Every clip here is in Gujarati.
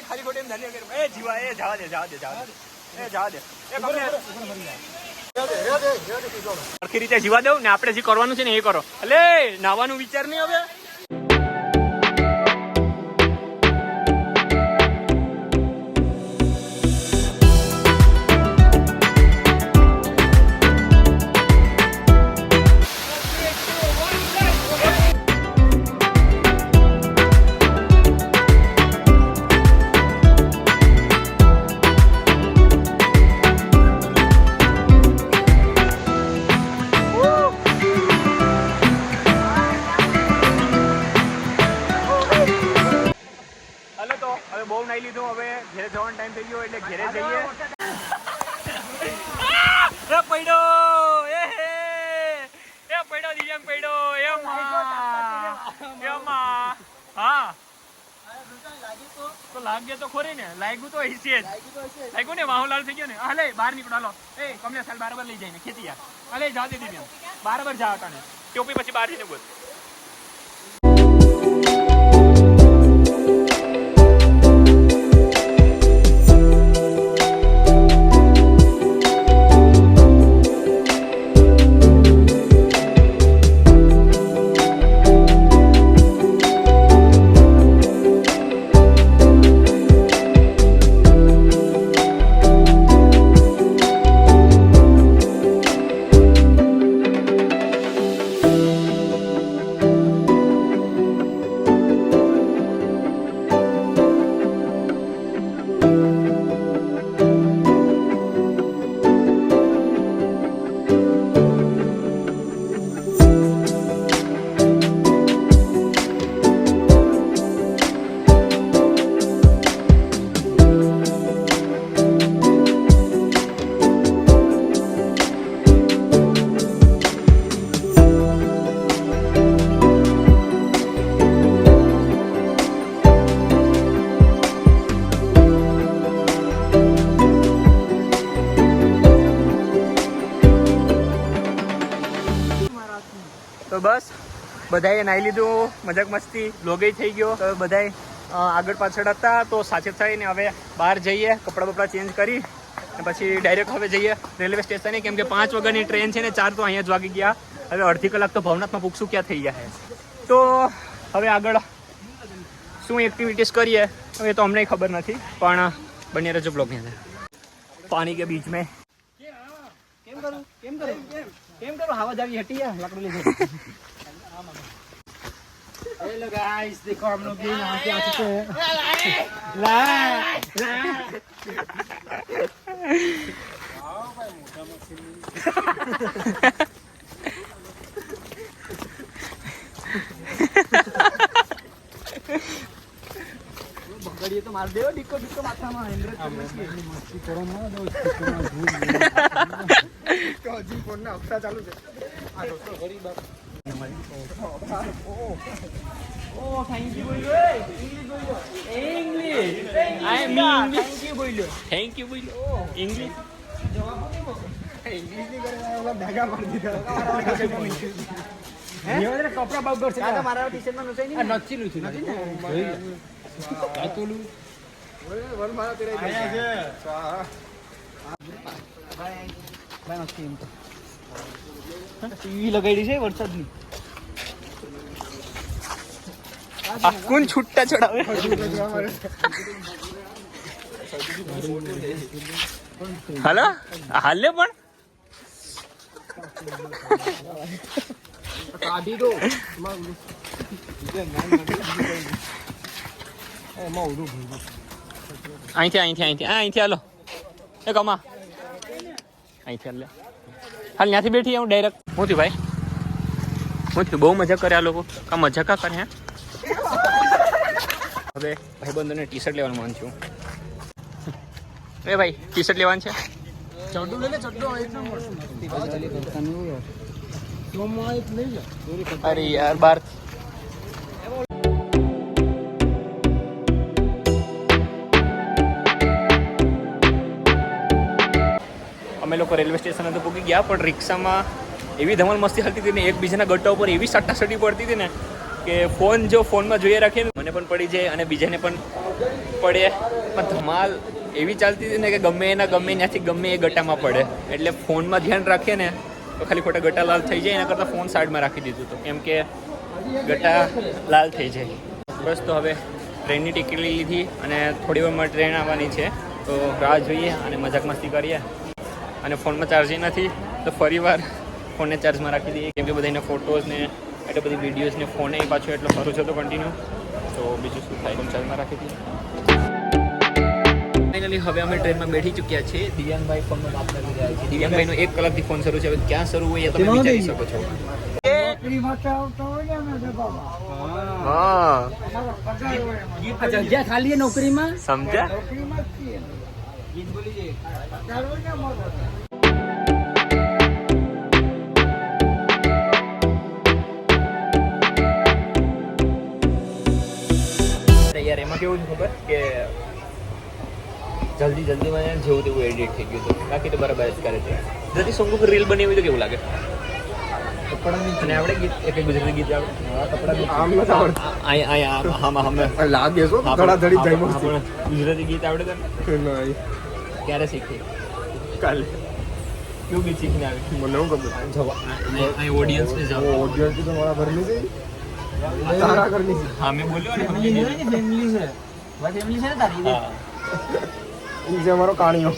ખાલી ખોટી એમ ધન્ય કર્યું. એ જીવા એ જવા દે જવા દે જવા દે એ જવા દે એ. સરખી રીતે જીવા દઉં ને આપણે જે કરવાનું છે ને એ કરો એટલે નાવાનું વિચાર નહીં હવે ઘરે જવાનો ટાઈમ થઈ ગયો એટલે ઘરે જઈએ. એ પડ્યો એ હે. એ પડ્યો દિવ્યાંગ પડ્યો એ માં. એ માં. હા. તો? લાગે તો ખોરી ને. લાગ્યું તો હશે જ. લાગ્યું ને? માહોલાલ થઈ ગયો ને? હાલે બહાર નીકળો હાલો. એ કમલે સાલ બરાબર લઈ જાય ને ખેતી યાર હાલે જા દીધી દિવ્યાંગ. બરાબર જા હતા ને ટોપી પછી બહાર જઈને બોલ. બસ, બધાએ નાઈ લીધું, મજાક મસ્તી લોગઈ થઈ ગયો. તો બધાએ આગળ પાછળ હતા, તો સાથે થઈને હવે બહાર જઈએ, કપડાં બપડા ચેન્જ કરી પછી ડાયરેક્ટ હવે જઈએ રેલવે સ્ટેશને, કેમ કે પાંચ વાગ્યાની ટ્રેન છે ને, ચાર તો અહીંયા જ વાગી ગયા. હવે અડધી કલાક તો ભવનાથમાં પૂછશું ક્યાં થઈ ગયા? તો હવે આગળ શું એક્ટિવિટીઝ કરીએ, એ તો અમને ખબર નથી, પણ બની રહેજો બ્લોગની પાણી કે બીચ મેં કેમ કરું? કેમ કરું? કરું હવા જાવી હટી યાર લાકડું લીધું હેલો ગાઈસ देखो हम लोग भी यहाँ पे आ चुके हैं ला ला ભગડીએ તો માર દેવો ડીકો ડીકો માથામાં ઇન્દ્ર મસ્તી કરો માં દો હજી ફોન ના હપ્તા ચાલુ છે. આ દોસ્તો ગરીબ ઓ થેન્ક યુ બોલ્યો ઇંગ્લિશ બોલ્યો. આઈ ઇંગ્લિશ થેન્ક યુ બોલ્યો. થેન્ક યુ બોલો ઇંગ્લિશ ઇંગ્લિશની કરે ઓલા મારી દીધા. હે? કપડા બાવ કરશે આ મારા ટી-શર્ટમાં નહીં નથી લૂછી નથી ને કાતોલું. વલ મારા તેરે આયા છે. ભાઈ મસ્તી એમ તો. ટીવી લગાડી છે વરસાદની. કોણ છૂટા ચડાવે? હાલો? હાલે પણ? કાઢી દો અહીંથી અહીંથી. અહીંથી અહીંથી હાલો. એ કમા. અહીંથી લે. હાલ ત્યાંથી બેઠી હું ડાયરેક્ટ હું ભાઈ? હું થયું? બહુ મજા કરે આ લોકો. કા મજા કા કરે હવે ભાઈબંધોને ટી શર્ટ લેવાનું મન છું એ ભાઈ ટી શર્ટ લેવાનું છે? અરે યાર લે અમે લોકો રેલવે સ્ટેશન તો પૂકી ગયા, પણ રિક્ષામાં એવી ધમાલ મસ્તી હાલતી હતી ને, એકબીજાના ગટ્ટા ઉપર એવી સટ્ટાસટ્ટી પડતી હતી ને કે ફોન જો ફોનમાં જોઈએ રાખીએ મને પણ પડી જાય અને બીજાને પણ પડે. પણ ધમાલ એવી ચાલતી હતી ને કે ગમે એના ગમે ત્યાંથી ગમે એ ગટામાં પડે. એટલે ફોનમાં ધ્યાન રાખીએ ને, તો ખાલી ખોટા ગટા લાલ થઈ જાય, એના કરતાં ફોન સાઈડમાં રાખી દીધું હતું. કેમ કે ગટા લાલ થઈ જાય. બસ તો હવે ટ્રેનની ટિકિટ લીધી અને થોડી વારમાં ટ્રેન આવવાની છે. તો રાહ જોઈએ અને મજાક મસ્તી કરીએ. અને ફોનમાં ચાર્જિંગ નથી તો ફરી વાર ફોનને ચાર્જમાં રાખી દઈએ. કેમ કે બધાને ફોટોઝ ને એટલે બધી વિડીયોઝ ને ફોન એ પાછો એટલો ફરું છે તો કન્ટિન્યુ તો બીજું શું થાય ફોન ચાર્જમાં રાખી દઈએ. ફાઇનલી હવે અમે ટ્રેનમાં બેઠી ચૂક્યા છીએ. દિવ્યાંગભાઈ ફોનમાં વાત કરી રહ્યા છે. દિવ્યાંગભાઈનો એક કલાકથી ફોન શરૂ છે. હવે ક્યાં શરૂ હોય એ તમે વિચારી શકો છો? હા. ખાલી નોકરીમાં? સમજ્યા? યાર એમાં કેવું છે ખબર? કે જલ્દી જલ્દીમાં જેવું તેવું એડિટ થઈ ગયું હતું. બાકી તો બરાબર જ કરે છે. જલ્દી સોંગ ઉપર રીલ બની હોય તો કેવું લાગે? ગીત? એક ગુજરાતી ગીત આવડે? આમ નથી આવડતું. આય આય આમ લાગે છો આપણે- ધડાધડી ગુજરાતી ગીત આવડે તને? નહીં. ક્યારે શીખી? કાલે. કેવું ગીત શીખીને આવી? મને હું ખબર? ઓડિયન્સ ને જાવ ઓડિયન્સ તો મારા ઘરની છે તારા ઘરની છે હા મેં બોલ્યો ને ફેમિલી છે ને ફેમિલી છે. મારી ફેમિલી છે ને તારી? હા. ઈ છે અમારો કાણિયો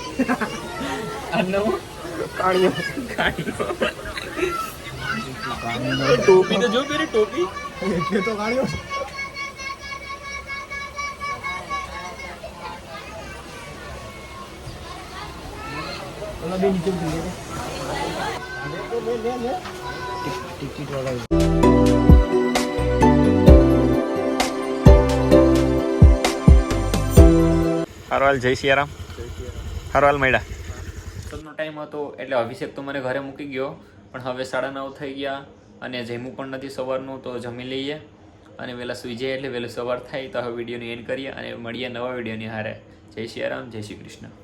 અન્નો કાણિયો ટોપી. તો જો પેરી ટોપી. એટલે તો કાણિયો ઓલા બે નીચે ઉતરી ગયા ટિકિટ વાળા હારવાલ જય સિયારામ. હારવાલ મેડા સબનો ટાઈમ હતો એટલે અભિષેક તો મને ઘરે મૂકી ગયો પણ હવે સાડા નવ થઈ ગયા અને જમ્યું પણ નથી સવારનું તો જમી લઈએ. અને વહેલા સુઈ જઈએ એટલે વહેલું સવાર થાય તો હવે વિડીયોની એન્ડ કરીએ અને મળીએ નવા વિડીયોની હારે. જય સિયારામ જય શ્રી કૃષ્ણ.